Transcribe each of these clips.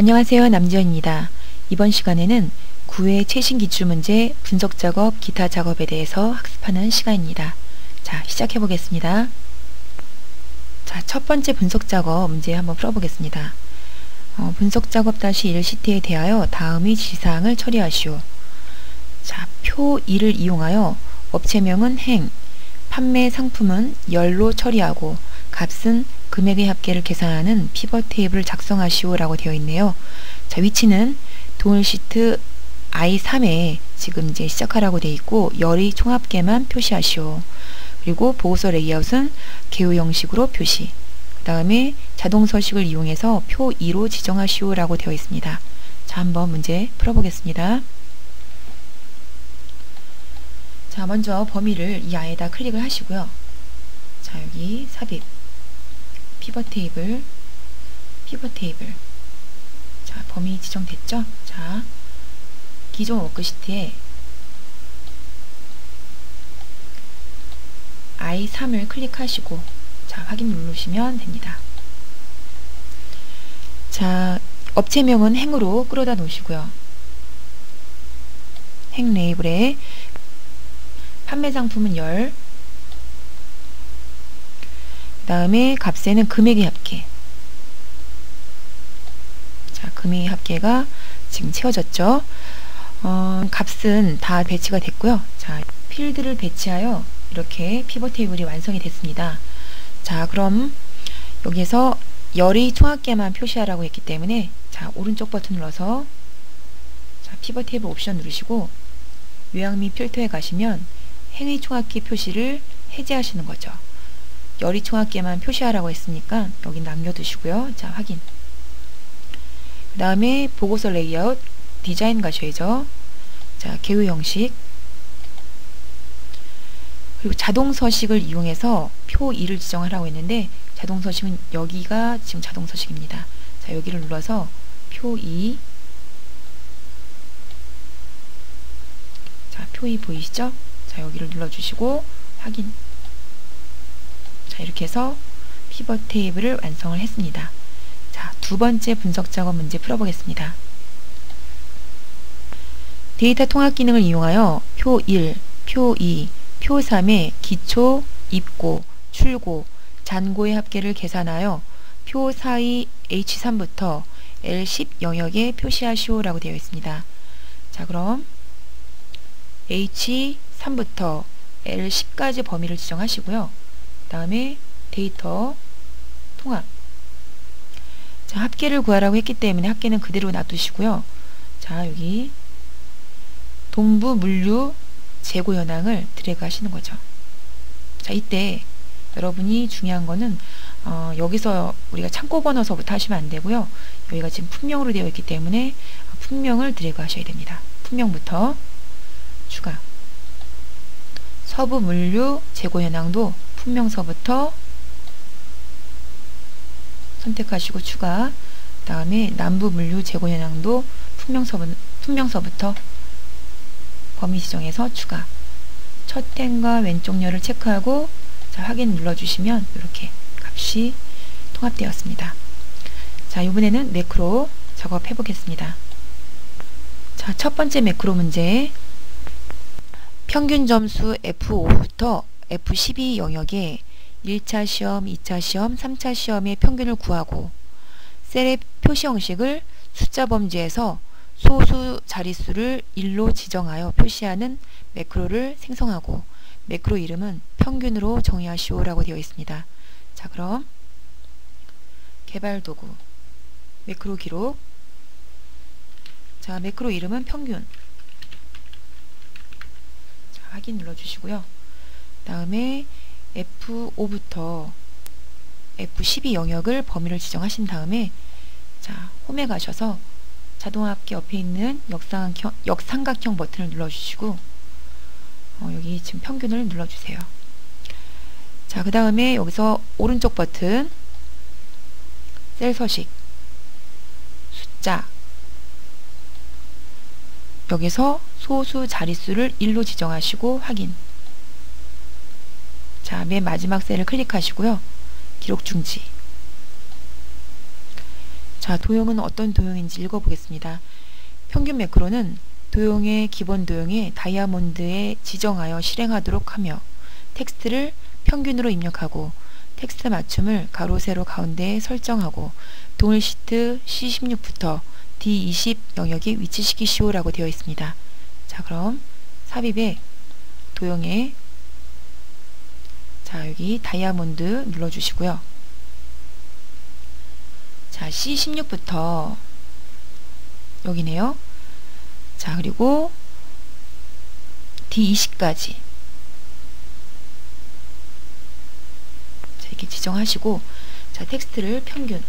안녕하세요. 남지연입니다. 이번 시간에는 9회 최신 기출 문제 분석 작업, 기타 작업에 대해서 학습하는 시간입니다. 자, 시작해 보겠습니다. 자, 첫 번째 분석 작업 문제 한번 풀어보겠습니다. 어, 분석 작업 다시 1 시트에 대하여 다음의 지사항을 처리하시오. 자, 표 2를 이용하여 업체명은 행, 판매 상품은 열로 처리하고 값은 금액의 합계를 계산하는 피벗 테이블을 작성하시오 라고 되어 있네요. 자, 위치는 동일 시트 I3에 지금 이제 시작하라고 되어 있고 열의 총합계만 표시하시오. 그리고 보고서 레이아웃은 개요 형식으로 표시. 그 다음에 자동 서식을 이용해서 표 2로 지정하시오 라고 되어 있습니다. 자, 한번 문제 풀어보겠습니다. 자, 먼저 범위를 이 아에다 클릭을 하시고요. 자, 여기 삽입. 피벗 테이블, 피벗 테이블. 자, 범위 지정됐죠? 자, 기존 워크시트에 I3을 클릭하시고 자, 확인 누르시면 됩니다. 자, 업체명은 행으로 끌어다 놓으시고요. 행 레이블에 판매 상품은 열, 다음에 값에는 금액의 합계. 자, 금액의 합계가 지금 채워졌죠. 어, 값은 다 배치가 됐고요. 자, 필드를 배치하여 이렇게 피벗 테이블이 완성이 됐습니다. 자, 그럼 여기에서 열의 총합계만 표시하라고 했기 때문에 자, 오른쪽 버튼 눌러서 자, 피벗 테이블 옵션 누르시고 요약 및 필터에 가시면 행의 총합계 표시를 해제하시는 거죠. 열이 총합계만 표시하라고 했으니까 여기 남겨두시고요. 자, 확인. 그 다음에 보고서 레이아웃, 디자인 가셔야죠. 자, 개요 형식. 그리고 자동 서식을 이용해서 표 2를 지정하라고 했는데 자동 서식은 여기가 지금 자동 서식입니다. 자, 여기를 눌러서 표 2. 자, 표 2 보이시죠? 자, 여기를 눌러주시고 확인. 이렇게 해서 피벗 테이블을 완성을 했습니다. 자, 두 번째 분석 작업 문제 풀어보겠습니다. 데이터 통합 기능을 이용하여 표 1, 표 2, 표 3의 기초, 입고, 출고, 잔고의 합계를 계산하여 표 4의 H3부터 L10 영역에 표시하시오 라고 되어 있습니다. 자 그럼 H3부터 L10까지 범위를 지정하시고요. 다음에 데이터 통합 자, 합계를 구하라고 했기 때문에 합계는 그대로 놔두시고요. 자, 여기 동부 물류 재고 현황을 드래그 하시는 거죠. 자, 이때 여러분이 중요한 거는 어, 여기서 우리가 창고 번호서부터 하시면 안 되고요. 여기가 지금 품명으로 되어 있기 때문에 품명을 드래그 하셔야 됩니다. 품명부터 추가 서부 물류 재고 현황도 품명서부터 선택하시고 추가 다음에 남부 물류 재고 현황도 품명서, 품명서부터 범위 지정해서 추가 첫 행과 왼쪽 열을 체크하고 자, 확인 눌러주시면 이렇게 값이 통합되었습니다. 자, 이번에는 매크로 작업해 보겠습니다. 자, 첫 번째 매크로 문제 평균 점수 F5부터 F12 영역에 1차 시험, 2차 시험, 3차 시험의 평균을 구하고 셀의 표시 형식을 숫자 범주에서 소수 자릿수를 1로 지정하여 표시하는 매크로를 생성하고 매크로 이름은 평균으로 정의하시오 라고 되어 있습니다. 자 그럼 개발 도구 매크로 기록 자 매크로 이름은 평균 자, 확인 눌러주시고요. 다음에 F5부터 F12 영역을 범위를 지정하신 다음에 자 홈에 가셔서 자동합계 옆에 있는 역삼각형, 역삼각형 버튼을 눌러주시고 어, 여기 지금 평균을 눌러주세요. 자, 그 다음에 여기서 오른쪽 버튼 셀 서식 숫자 여기서 소수 자릿수를 1로 지정하시고 확인 자, 맨 마지막 셀을 클릭하시고요. 기록 중지. 자, 도형은 어떤 도형인지 읽어보겠습니다. 평균 매크로는 도형의 기본 도형에 다이아몬드에 지정하여 실행하도록 하며 텍스트를 평균으로 입력하고 텍스트 맞춤을 가로 세로 가운데에 설정하고 동일 시트 C16부터 D20 영역에 위치시키시오라고 되어 있습니다. 자 그럼 삽입에 도형에 자 여기 다이아몬드 눌러주시고요. 자 C16부터 여기네요. 자 그리고 D20까지 자 이렇게 지정하시고 자 텍스트를 평균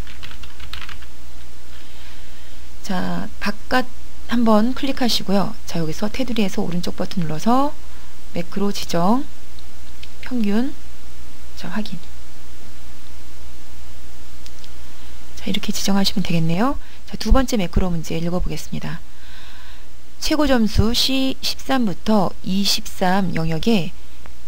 자 바깥 한번 클릭하시고요. 자 여기서 테두리에서 오른쪽 버튼 눌러서 매크로 지정 평균 자 확인 자 이렇게 지정하시면 되겠네요. 자 두 번째 매크로 문제 읽어보겠습니다. 최고 점수 C13부터 23 영역에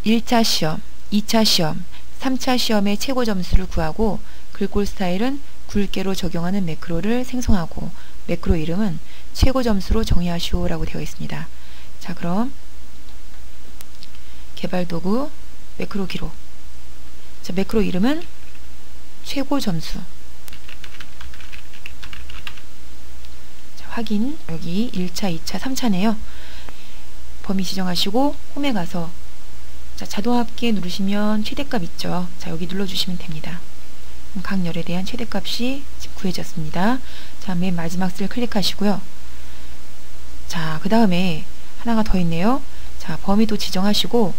1차 시험, 2차 시험, 3차 시험의 최고 점수를 구하고 글꼴 스타일은 굵게로 적용하는 매크로를 생성하고 매크로 이름은 최고 점수로 정의하시오 라고 되어 있습니다. 자 그럼 개발 도구 매크로 기록 자 매크로 이름은 최고 점수 확인 여기 1차, 2차, 3차네요. 범위 지정하시고 홈에 가서 자, 자동 합계 누르시면 최대값 있죠. 자 여기 눌러주시면 됩니다. 각 열에 대한 최대값이 구해졌습니다. 자, 맨 마지막 셀 클릭하시고요. 자, 그 다음에 하나가 더 있네요. 자, 범위도 지정하시고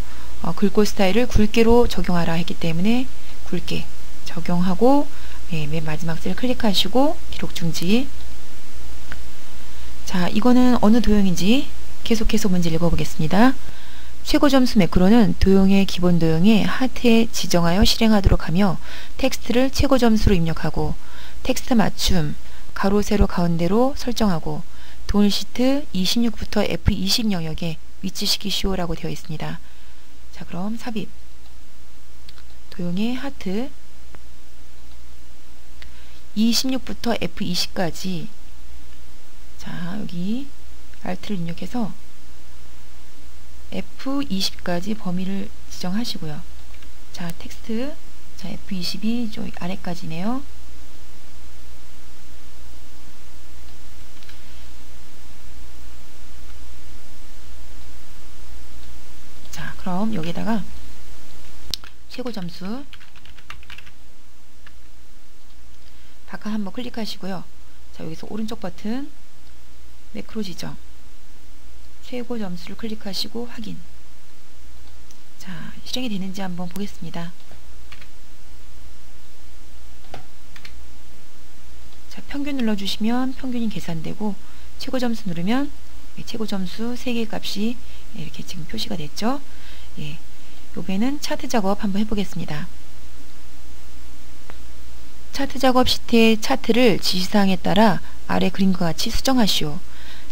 어, 글꼴 스타일을 굵게로 적용하라 했기 때문에 굵게 적용하고 네, 맨 마지막 셀 클릭하시고 기록 중지 자, 이거는 어느 도형인지 계속해서 문제 읽어보겠습니다. 최고 점수 매크로는 도형의 기본 도형에 하트에 지정하여 실행하도록 하며 텍스트를 최고 점수로 입력하고 텍스트 맞춤, 가로, 세로, 가운데로 설정하고 동일 시트 26부터 F20 영역에 위치시키시오라고 되어 있습니다. 자, 그럼 삽입. 도형의 하트 26부터 F20까지 자 여기 Alt를 입력해서 F20까지 범위를 지정하시고요. 자 텍스트 자 F20이 저 아래까지네요. 자 그럼 여기다가 최고 점수 바깥 한번 클릭하시고요. 자 여기서 오른쪽 버튼 매크로 지정. 최고 점수를 클릭하시고 확인. 자 실행이 되는지 한번 보겠습니다. 자 평균 눌러주시면 평균이 계산되고 최고 점수 누르면 예, 최고 점수 3개 값이 이렇게 지금 표시가 됐죠 예, 요배는 차트 작업 한번 해보겠습니다 차트 작업 시트의 차트를 지시사항에 따라 아래 그림과 같이 수정하시오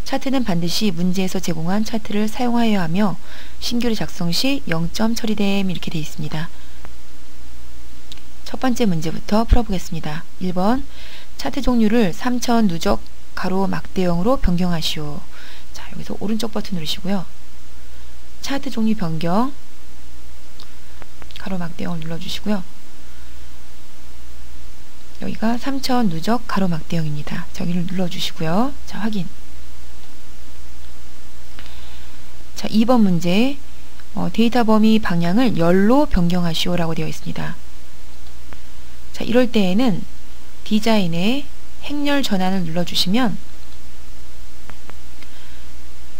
차트는 반드시 문제에서 제공한 차트를 사용하여야 하며 신규를 작성 시 0점 처리됨 이렇게 되어 있습니다. 첫 번째 문제부터 풀어보겠습니다. 1번 차트 종류를 3천 누적 가로 막대형으로 변경하시오. 자 여기서 오른쪽 버튼 누르시고요. 차트 종류 변경 가로 막대형을 눌러주시고요. 여기가 3천 누적 가로 막대형입니다. 저기를 눌러주시고요. 자 확인 자, 2번 문제 어, 데이터 범위 방향을 열로 변경하시오 라고 되어 있습니다. 자, 이럴 때에는 디자인에 행렬 전환을 눌러주시면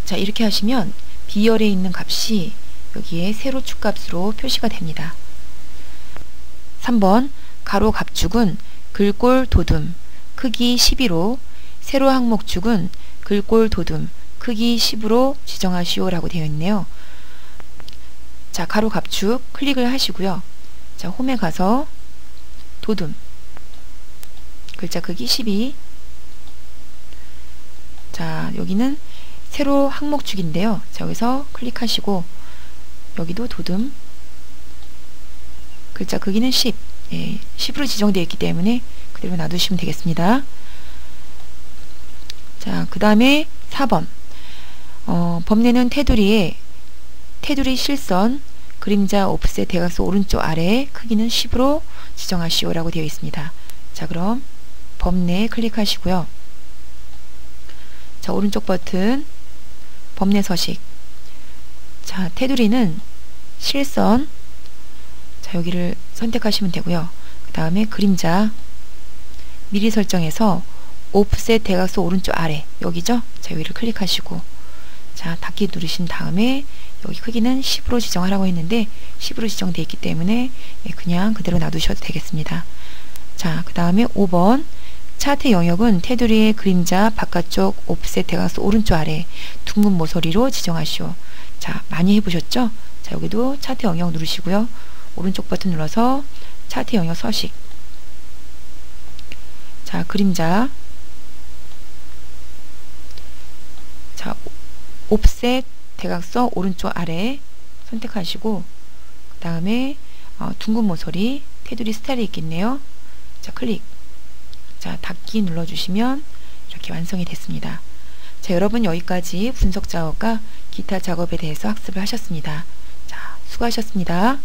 자, 이렇게 하시면 B열에 있는 값이 여기에 세로 축 값으로 표시가 됩니다. 3번 가로 갑축은 글꼴 도둠 크기 12로 세로 항목축은 글꼴 도둠 크기 10으로 지정하시오 라고 되어 있네요. 자, 가로 갑축 클릭을 하시고요. 자, 홈에 가서 도둠 글자 크기 12 자, 여기는 세로 항목축인데요. 자, 여기서 클릭하시고 여기도 도둠 글자 크기는 10 예, 10으로 지정되어 있기 때문에 그대로 놔두시면 되겠습니다. 그 다음에 4번. 어, 범례는 테두리에 테두리 실선 그림자 오프셋 대각선 오른쪽 아래 크기는 10으로 지정하시오 라고 되어 있습니다. 자 그럼 범례 클릭하시고요. 자 오른쪽 버튼 범례 서식. 자 테두리는 실선. 자 여기를 선택하시면 되고요. 그 다음에 그림자. 미리 설정해서 오프셋 대각선 오른쪽 아래. 여기죠? 자 여기를 클릭하시고. 자 닫기 누르신 다음에 여기 크기는 10으로 지정하라고 했는데 10으로 지정되어 있기 때문에 예, 그냥 그대로 놔두셔도 되겠습니다. 자 그 다음에 5번. 차트 영역은 테두리의 그림자 바깥쪽 오프셋 대각선 오른쪽 아래 둥근 모서리로 지정하시오. 자 많이 해보셨죠? 자 여기도 차트 영역 누르시고요. 오른쪽 버튼 눌러서 차트 영역 서식 자 그림자 자 옵셋 대각선 오른쪽 아래 선택하시고 그 다음에 어, 둥근 모서리 테두리 스타일이 있겠네요 자 클릭 자 닫기 눌러주시면 이렇게 완성이 됐습니다 자 여러분 여기까지 분석 작업과 기타 작업에 대해서 학습을 하셨습니다. 자 수고하셨습니다